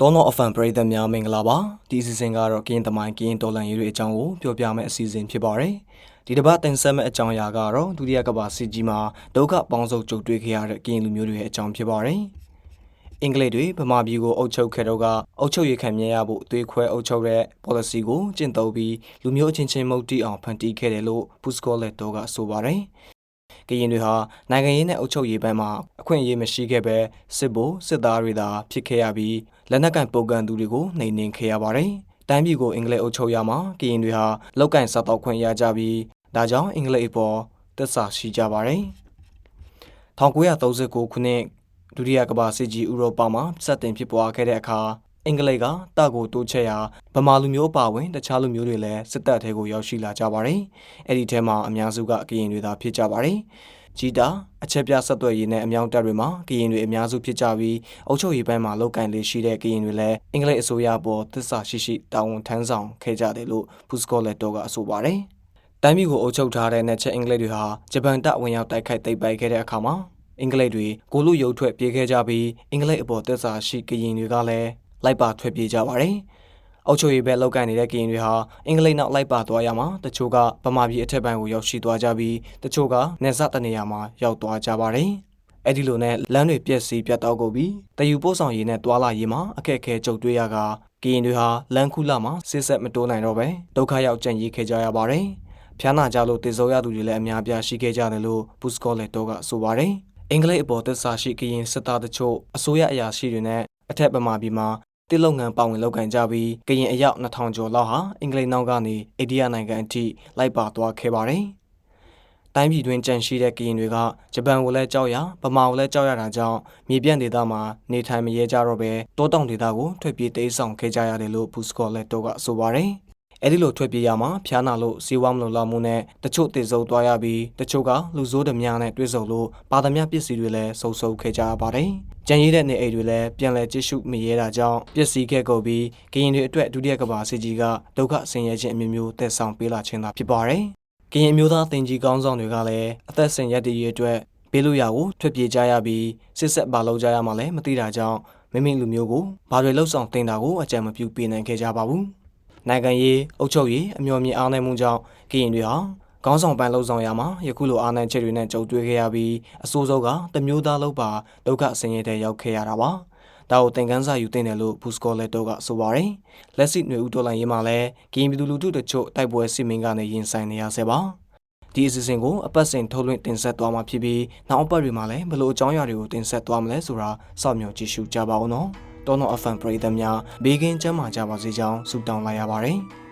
တောနောအဖန်ပရိသတ်များမင်္ဂလာပါဒီအစီအစဉ်ကတော့ကရင်တမိုင်းကရင်တော်လန်ရေးတွေအကြောင်းကိုပြောပြမယ့်အစီအစဉ်ဖြစ်ပါတယ်ဒီတစ်ပတ်တင်ဆက်မယ့်အကြောင်းအရာကတော့ဒုတိယကမ္ဘာစစ်ကြီးမှာဒုက္ခပေါင်းစုံကြုံတွေ့ခဲ့ရတဲ့ကရင်လူမျိုးတွေရဲ့အကြောင်းဖြစ်ပါတယ်အင်္ဂလိပ်တွေဗမာပြည်ကိုအုပ်ချုပ်ခဲ့တော့ကအုပ်ချုပ်ရေးခံမြဲရဖို့အသွေးခွဲအုပ်ချုပ်တဲ့ policy ကိုကျင့်သုံးပြီးလူမျိုးချင်းချင်းမုတ်တီအောင်ဖန်တီးခဲ့တယ်လို့ Puscolet တို့ကဆိုပါတယ် ကရင်တွေဟာနိုင်ငံရေးနဲ့အုပ်ချုပ်ရေးဘက်မှာအခွင့်အရေးမရှိခဲ့ပဲစစ်ဗိုလ်စစ်သားတွေသာဖြစ်ခဲ့ရပြီးလက်နက်ကင်ပုတ်ကန်သူတွေကိုနှိမ်နင်းခဲ့ရပါတယ်။တိုင်းပြည်ကိုအင်္ဂလိပ်အုပ်ချုပ်ရမှာကရင်တွေဟာလောက်ကင်စားတော့ခွင့်ရကြပြီးဒါကြောင့်အင်္ဂလိပ်အပေါ်တစ္ဆာရှိကြပါတယ်။1939ခုနှစ်ဒုတိယကမ္ဘာစစ်ကြီးဥရောပမှာစတင်ဖြစ်ပွားခဲ့တဲ့အခါ အင်္ဂလိပ်ကတပ်ကိုတိုးချဲ့ရာဗမာလူမျိုးအပါအဝင်တခြားလူမျိုးတွေလည်းစစ်တပ်ထဲကိုရောက်ရှိလာကြပါတယ်။အဲ့ဒီထဲမှာအများစုကကရင်တွေသာဖြစ်ကြပါတယ်။ဂျီတာအချက်ပြဆက်သွယ်ရေးနဲ့အမြောင်တပ်တွေမှာကရင်တွေအများစုဖြစ်ကြပြီးအုပ်ချုပ်ရေးပိုင်းမှာလောက်ကန်လေးရှိတဲ့ကရင်တွေလည်းအင်္ဂလိပ်အစိုးရပေါ်သစ္စာရှိရှိတာဝန်ထမ်းဆောင်ခဲ့ကြတယ်လို့ဖူစကောလက်တော့ကအဆိုပါတယ်။တိုင်းပြည်ကိုအုပ်ချုပ်ထားတဲ့နယ်ချက်အင်္ဂလိပ်တွေဟာဂျပန်တပ်ဝင်ရောက်တိုက်ခိုက်သိမ်းပိုက်ခဲ့တဲ့အခါမှာအင်္ဂလိပ်တွေကိုလူရုပ်ထွက်ပြေးခဲ့ကြပြီးအင်္ဂလိပ်အပေါ်သစ္စာရှိကရင်တွေကလည်း လိုက်ပါထွက်ပြေးကြပါတယ်။အုပ်ချုပ်ရေးဘက်လောက်ကန်နေတဲ့ကရင်တွေဟာအင်္ဂလိပ်နောက်လိုက်ပါသွားရမှာတချို့ကဗမာပြည်အထက်ပိုင်းကိုရောက်ရှိသွားကြပြီးတချို့ကနေဆက်တနေရာမှာရောက်သွားကြပါတယ်။အဲ့ဒီလိုနဲ့လမ်းတွေပြက်စီးပြတ်တောက်ကုန်ပြီးတယူပို့ဆောင်ရေးနဲ့တွာလာရေးမှာအခက်အခဲကြုံတွေ့ရကကရင်တွေဟာလမ်းခုလမှာစစ်ဆက်မတိုးနိုင်တော့ပဲဒုက္ခရောက်ကြံ့ရေးခဲ့ကြရပါတယ်။ဖျားနာကြလို့တေဆုံးရသူတွေလည်းအများပြားရှိခဲ့ကြတယ်လို့ဘူစကောလက်တော့ကဆိုပါတယ်။အင်္ဂလိပ်အပေါ်သစ္စာရှိကရင်စစ်သားတချို့အစိုးရအရာရှိတွေနဲ့ အထက်ဗမာပြည်မှာတိလုပ်ငန်းပါဝင်လုပ်ကင်ကြပြီးကရင်အယောက်2000ကျော်လောက်ဟာအင်္ဂလိပ်နောက်ကနေအိန္ဒိယနိုင်ငံအထိလိုက်ပါသွားခဲ့ပါတယ်။တိုင်းပြည်တွင်းကြန့်ရှိတဲ့ကရင်တွေကဂျပန်ကိုလည်းကြောက်ရဗမာကိုလည်းကြောက်ရတာကြောင့်မြေပြန့်ဒေသမှာနေထိုင်မရဲကြတော့ပဲတောတောင်ဒေသကိုထွက်ပြေးတိမ်းဆောင်ခဲ့ကြရတယ်လို့ဘူစကောလက်တော့ကဆိုပါတယ်။ အဲဒီလိုထွက်ပြေးရမှာဖျားနာလို့စီးဝါမလို့လောက်မှုနဲ့တချို့တည်ဆုံသွားရပြီးတချို့ကလူဆိုးဓမြနဲ့တွေ့ဆုံလို့ပါသမျှပစ္စည်းတွေလည်းစုံစုံခဲ့ကြရပါတယ်။ကြံရည်တဲ့နေအိမ်တွေလည်းပြန်လည်ကြည့်ရှုမရဲတာကြောင့်ပျက်စီးခဲ့ကုန်ပြီးကရင်တွေအတွက်ဒုတိယကမ္ဘာစစ်ကြီးကဒုက္ခဆင်းရဲခြင်းအမျိုးမျိုးတက်ဆောင်ပေးလာခြင်းသာဖြစ်ပါတယ်။ကရင်မျိုးသားတင်ကြီးကောင်းဆောင်တွေကလည်းအသက်ဆင်ရက်တည်ရအတွက်ဘေးလို့ရကိုထွက်ပြေးကြရပြီးစစ်ဆက်ပါလုပ်ကြရမှလည်းမသိတာကြောင့်မိမိလူမျိုးကိုဘာတွေလှုပ်ဆောင်တင်တာကိုအကြံမပြုပေးနိုင်ခဲ့ကြပါဘူး။ နိုင်ငံရေးအုပ်ချုပ်ရေးအမျှော်မြင်အားနည်းမှုကြောင့်ကရင်တွေဟာခေါင်းဆောင်ပန်းလှုပ်ဆောင်ရမှာယခုလိုအားနည်းချက်တွေနဲ့ကြုံတွေ့ခဲ့ရပြီးအဆိုးဆုံးကတမျိုးသားလုံးပါဒုက္ခဆင်းရဲတဲ့ရောက်ခဲ့ရတာပါ။ဒါကိုသင်ခန်းစာယူသင့်တယ်လို့ဘူစကောလက်တော့ကဆိုပါတယ်။လက်ရှိຫນွေဦးတော်လိုင်းရေးမှာလည်းကရင်ပြည်သူလူထုတချို့တိုက်ပွဲစစ်မင်းကနေရင်ဆိုင်နေရဆဲပါ။ဒီအစီအစဉ်ကိုအပတ်စဉ်ထုတ်လွှင့်တင်ဆက်သွားမှာဖြစ်ပြီးနောက်အပတ်တွေမှာလည်းဘလို့အကြောင်းအရာတွေကိုတင်ဆက်သွားမလဲဆိုတာစောင့်မျှော်ကြည့်ရှုကြပါဦးနော်။ တောနော FM ပရိသတ်များဘေးကင်းကျန်းမာကြပါစေကြောင်းဆုတောင်းလိုက်ရပါတယ်။